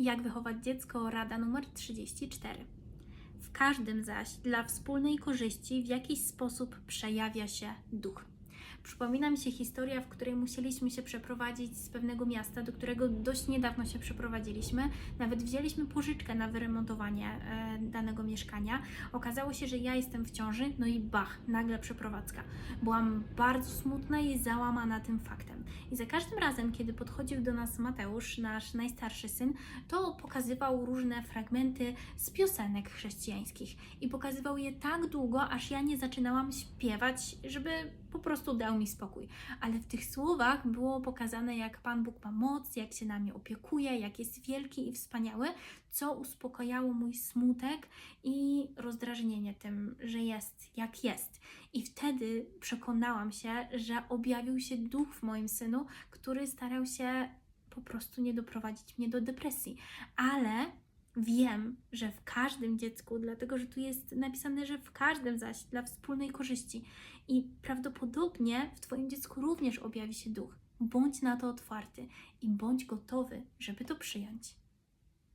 Jak wychować dziecko? Rada numer 34. W każdym zaś dla wspólnej korzyści w jakiś sposób przejawia się duch. Przypomina mi się historia, w której musieliśmy się przeprowadzić z pewnego miasta, do którego dość niedawno się przeprowadziliśmy. Nawet wzięliśmy pożyczkę na wyremontowanie e, danego mieszkania. Okazało się, że ja jestem w ciąży, no i bach, nagle przeprowadzka. Byłam bardzo smutna i załamana tym faktem. I za każdym razem, kiedy podchodził do nas Mateusz, nasz najstarszy syn, to pokazywał różne fragmenty z piosenek chrześcijańskich. I pokazywał je tak długo, aż ja nie zaczynałam śpiewać, żeby po prostu dał mi spokój. Ale w tych słowach było pokazane, jak Pan Bóg ma moc, jak się nami opiekuje, jak jest wielki i wspaniały, co uspokajało mój smutek i rozdrażnienie tym, że jest jak jest. I wtedy przekonałam się, że objawił się duch w moim synu, który starał się po prostu nie doprowadzić mnie do depresji. Ale wiem, że w każdym dziecku, dlatego że tu jest napisane, że w każdym zaś dla wspólnej korzyści. I prawdopodobnie w Twoim dziecku również objawi się duch. Bądź na to otwarty i bądź gotowy, żeby to przyjąć.